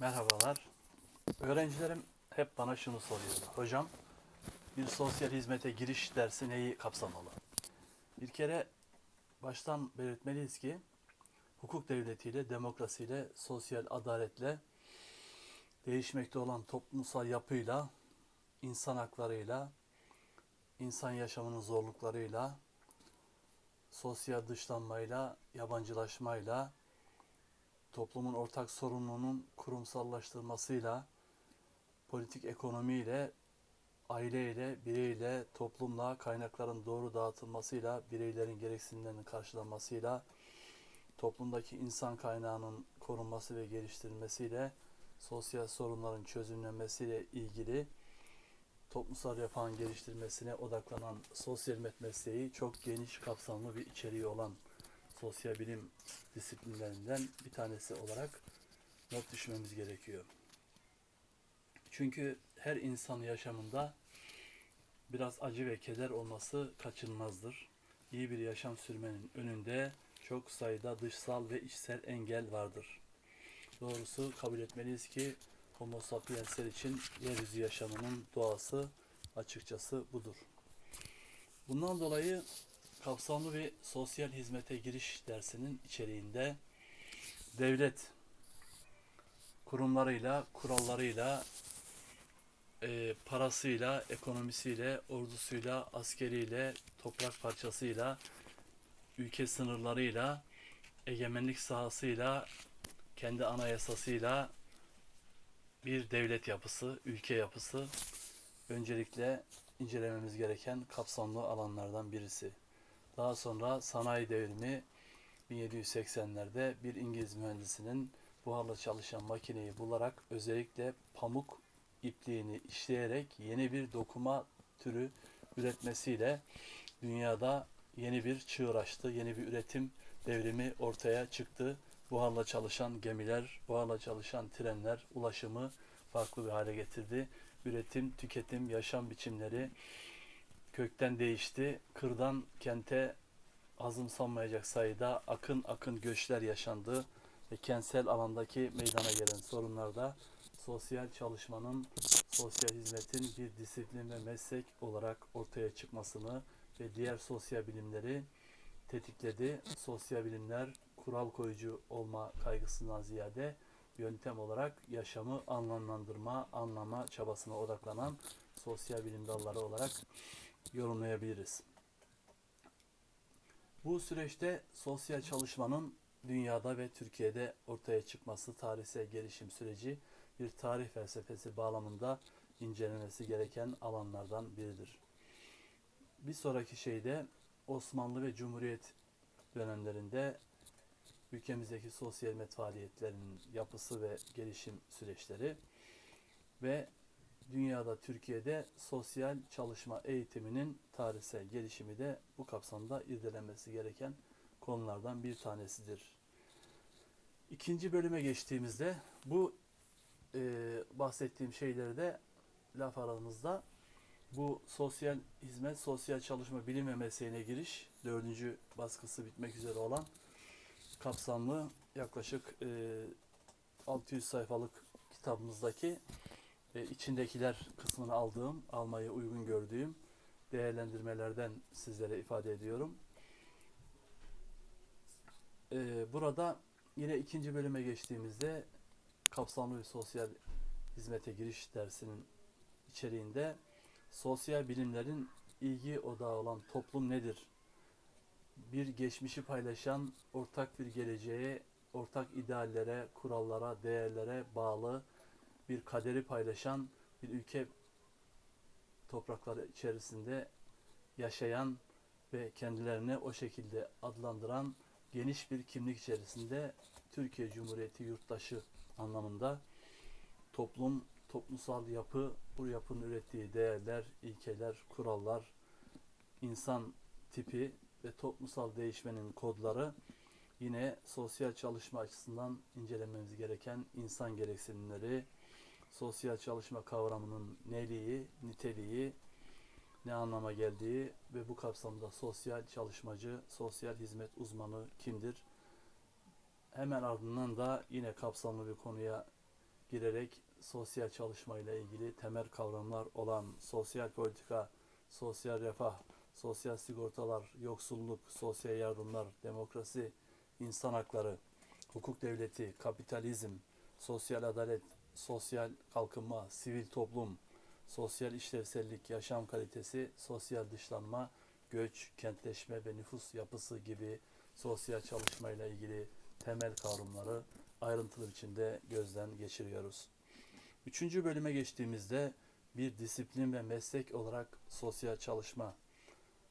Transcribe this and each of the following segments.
Merhabalar. Öğrencilerim hep bana şunu soruyor. Hocam bir sosyal hizmete giriş dersi neyi kapsamalı? Bir kere baştan belirtmeliyiz ki hukuk devletiyle, demokrasiyle, sosyal adaletle, değişmekte olan toplumsal yapıyla, insan haklarıyla, insan yaşamının zorluklarıyla, sosyal dışlanmayla, yabancılaşmayla, toplumun ortak sorununun kurumsallaştırmasıyla, politik ekonomiyle, aileyle, bireyle, toplumla, kaynakların doğru dağıtılmasıyla, bireylerin gereksinimlerinin karşılanmasıyla, toplumdaki insan kaynağının korunması ve geliştirilmesiyle, sosyal sorunların çözümlenmesiyle ilgili toplumsal refahın geliştirmesine odaklanan sosyal hizmet mesleği çok geniş kapsamlı bir içeriği olan sosyal bilim disiplinlerinden bir tanesi olarak not düşmemiz gerekiyor. Çünkü her insan yaşamında biraz acı ve keder olması kaçınılmazdır. İyi bir yaşam sürmenin önünde çok sayıda dışsal ve içsel engel vardır. Doğrusu kabul etmeliyiz ki Homo sapiensler için yeryüzü yaşamının doğası açıkçası budur. Bundan dolayı kapsamlı bir sosyal hizmete giriş dersinin içeriğinde devlet kurumlarıyla, kurallarıyla, e, parasıyla, ekonomisiyle, ordusuyla, askeriyle, toprak parçasıyla, ülke sınırlarıyla, egemenlik sahasıyla, kendi anayasasıyla bir devlet yapısı, ülke yapısı öncelikle incelememiz gereken kapsamlı alanlardan birisi. Daha sonra sanayi devrimi 1780'lerde bir İngiliz mühendisinin buharla çalışan makineyi bularak özellikle pamuk ipliğini işleyerek yeni bir dokuma türü üretmesiyle dünyada yeni bir çığır açtı, yeni bir üretim devrimi ortaya çıktı. Buharla çalışan gemiler, buharla çalışan trenler ulaşımı farklı bir hale getirdi. Üretim, tüketim, yaşam biçimleri kökten değişti. Kırdan kente azımsanmayacak sayıda akın akın göçler yaşandı ve kentsel alandaki meydana gelen sorunlarda sosyal çalışmanın, sosyal hizmetin bir disiplin ve meslek olarak ortaya çıkmasını ve diğer sosyal bilimleri tetikledi. Sosyal bilimler kural koyucu olma kaygısından ziyade yöntem olarak yaşamı anlamlandırma, anlama çabasına odaklanan sosyal bilim dalları olarak yorumlayabiliriz. Bu süreçte sosyal çalışmanın dünyada ve Türkiye'de ortaya çıkması tarihsel gelişim süreci bir tarih felsefesi bağlamında incelenmesi gereken alanlardan biridir. Bir sonraki şeyde Osmanlı ve Cumhuriyet dönemlerinde ülkemizdeki sosyal hizmet faaliyetlerinin yapısı ve gelişim süreçleri ve dünyada Türkiye'de sosyal çalışma eğitiminin tarihsel gelişimi de bu kapsamda irdelenmesi gereken konulardan bir tanesidir. İkinci bölüme geçtiğimizde bu e, bahsettiğim şeyleri de laf aramızda bu sosyal hizmet, sosyal çalışma bilim ve mesleğine giriş dördüncü baskısı bitmek üzere olan kapsamlı yaklaşık e, 600 sayfalık kitabımızdaki e, içindekiler kısmını aldığım, almayı uygun gördüğüm değerlendirmelerden sizlere ifade ediyorum. E, burada yine ikinci bölüme geçtiğimizde kapsamlı bir sosyal hizmete giriş dersinin içeriğinde sosyal bilimlerin ilgi odağı olan toplum nedir? Bir geçmişi paylaşan ortak bir geleceğe, ortak ideallere, kurallara, değerlere bağlı bir kaderi paylaşan bir ülke toprakları içerisinde yaşayan ve kendilerini o şekilde adlandıran geniş bir kimlik içerisinde Türkiye Cumhuriyeti yurttaşı anlamında toplum, toplumsal yapı, bu yapının ürettiği değerler, ilkeler, kurallar, insan tipi ve toplumsal değişmenin kodları yine sosyal çalışma açısından incelememiz gereken insan gereksinimleri, sosyal çalışma kavramının neliği, niteliği, ne anlama geldiği ve bu kapsamda sosyal çalışmacı, sosyal hizmet uzmanı kimdir? Hemen ardından da yine kapsamlı bir konuya girerek sosyal çalışmayla ilgili temel kavramlar olan sosyal politika, sosyal refah, sosyal sigortalar, yoksulluk, sosyal yardımlar, demokrasi, insan hakları, hukuk devleti, kapitalizm, sosyal adalet, sosyal kalkınma, sivil toplum, sosyal işlevsellik, yaşam kalitesi, sosyal dışlanma, göç, kentleşme ve nüfus yapısı gibi sosyal çalışmayla ilgili temel kavramları ayrıntılı biçimde gözden geçiriyoruz. Üçüncü bölüme geçtiğimizde bir disiplin ve meslek olarak sosyal çalışma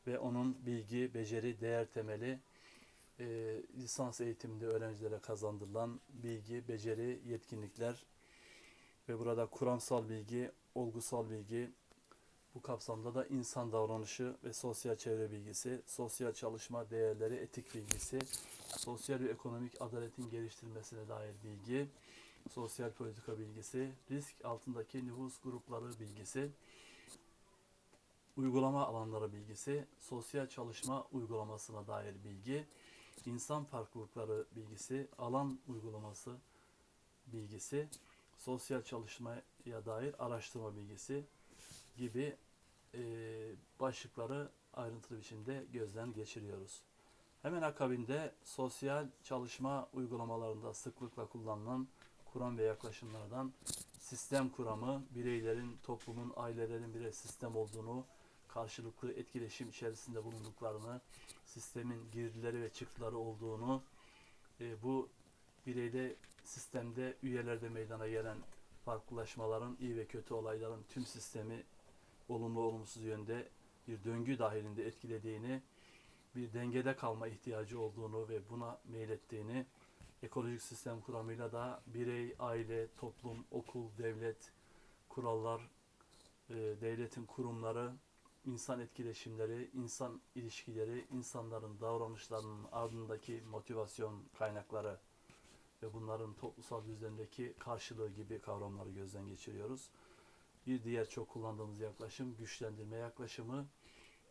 ve onun bilgi, beceri, değer temeli e, lisans eğitiminde öğrencilere kazandırılan bilgi, beceri, yetkinlikler ve burada kuramsal bilgi, olgusal bilgi, bu kapsamda da insan davranışı ve sosyal çevre bilgisi, sosyal çalışma değerleri, etik bilgisi, sosyal ve ekonomik adaletin geliştirilmesine dair bilgi, sosyal politika bilgisi, risk altındaki nüfus grupları bilgisi, uygulama alanları bilgisi, sosyal çalışma uygulamasına dair bilgi, insan farklılıkları bilgisi, alan uygulaması bilgisi, sosyal çalışmaya dair araştırma bilgisi gibi e, başlıkları ayrıntılı biçimde gözden geçiriyoruz. Hemen akabinde sosyal çalışma uygulamalarında sıklıkla kullanılan kuram ve yaklaşımlardan sistem kuramı, bireylerin, toplumun, ailelerin bir sistem olduğunu, karşılıklı etkileşim içerisinde bulunduklarını, sistemin girdileri ve çıktıları olduğunu, e, bu bireyde, sistemde, üyelerde meydana gelen farklılaşmaların, iyi ve kötü olayların tüm sistemi olumlu olumsuz yönde bir döngü dahilinde etkilediğini, bir dengede kalma ihtiyacı olduğunu ve buna meylettiğini, ekolojik sistem kuramıyla da birey, aile, toplum, okul, devlet, kurallar, e, devletin kurumları, insan etkileşimleri, insan ilişkileri, insanların davranışlarının ardındaki motivasyon kaynakları ve bunların toplumsal düzlemdeki karşılığı gibi kavramları gözden geçiriyoruz. Bir diğer çok kullandığımız yaklaşım güçlendirme yaklaşımı.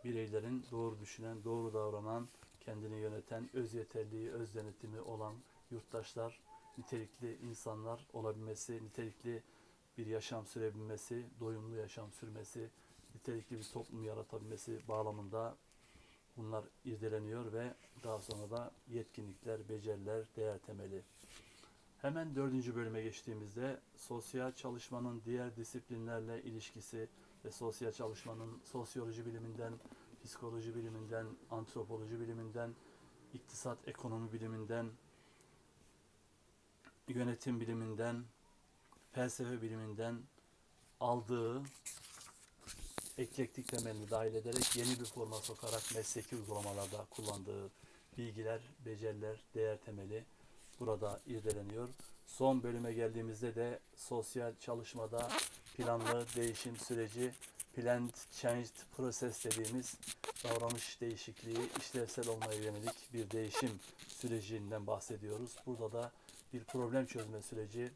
Bireylerin doğru düşünen, doğru davranan, kendini yöneten, öz yeterliği, öz denetimi olan yurttaşlar, nitelikli insanlar olabilmesi, nitelikli bir yaşam sürebilmesi, doyumlu yaşam sürmesi, nitelikli bir toplum yaratabilmesi bağlamında bunlar irdeleniyor ve daha sonra da yetkinlikler, beceriler, değer temeli. Hemen dördüncü bölüme geçtiğimizde sosyal çalışmanın diğer disiplinlerle ilişkisi ve sosyal çalışmanın sosyoloji biliminden, psikoloji biliminden, antropoloji biliminden, iktisat ekonomi biliminden, yönetim biliminden, felsefe biliminden aldığı eklektik temelini dahil ederek yeni bir forma sokarak mesleki uygulamalarda kullandığı bilgiler, beceriler, değer temeli burada irdeleniyor. Son bölüme geldiğimizde de sosyal çalışmada planlı değişim süreci, planned changed process dediğimiz davranış değişikliği, işlevsel olmaya yönelik bir değişim sürecinden bahsediyoruz. Burada da bir problem çözme süreci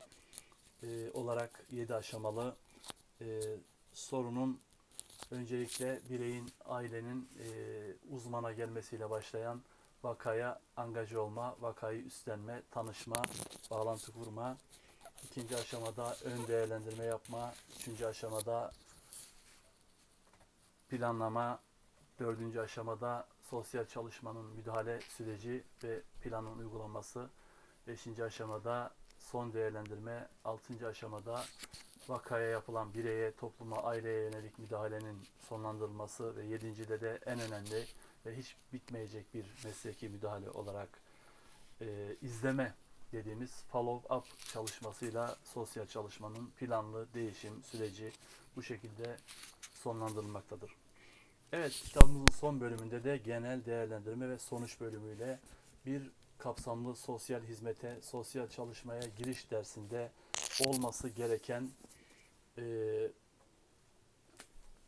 e, olarak 7 aşamalı e, sorunun öncelikle bireyin, ailenin e, uzmana gelmesiyle başlayan vakaya angaje olma, vakayı üstlenme, tanışma, bağlantı kurma. İkinci aşamada ön değerlendirme yapma. Üçüncü aşamada planlama. Dördüncü aşamada sosyal çalışmanın müdahale süreci ve planın uygulanması. Beşinci aşamada son değerlendirme. Altıncı aşamada vakaya yapılan bireye, topluma, aileye yönelik müdahalenin sonlandırılması ve yedincide de en önemli ve hiç bitmeyecek bir mesleki müdahale olarak e, izleme dediğimiz follow-up çalışmasıyla sosyal çalışmanın planlı değişim süreci bu şekilde sonlandırılmaktadır. Evet, kitabımızın son bölümünde de genel değerlendirme ve sonuç bölümüyle bir kapsamlı sosyal hizmete, sosyal çalışmaya giriş dersinde olması gereken e,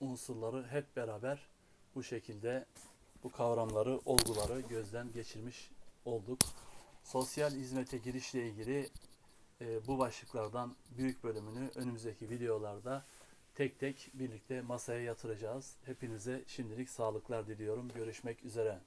unsurları hep beraber bu şekilde bu kavramları, olguları gözden geçirmiş olduk. Sosyal hizmete girişle ilgili e, bu başlıklardan büyük bölümünü önümüzdeki videolarda tek tek birlikte masaya yatıracağız. Hepinize şimdilik sağlıklar diliyorum. Görüşmek üzere.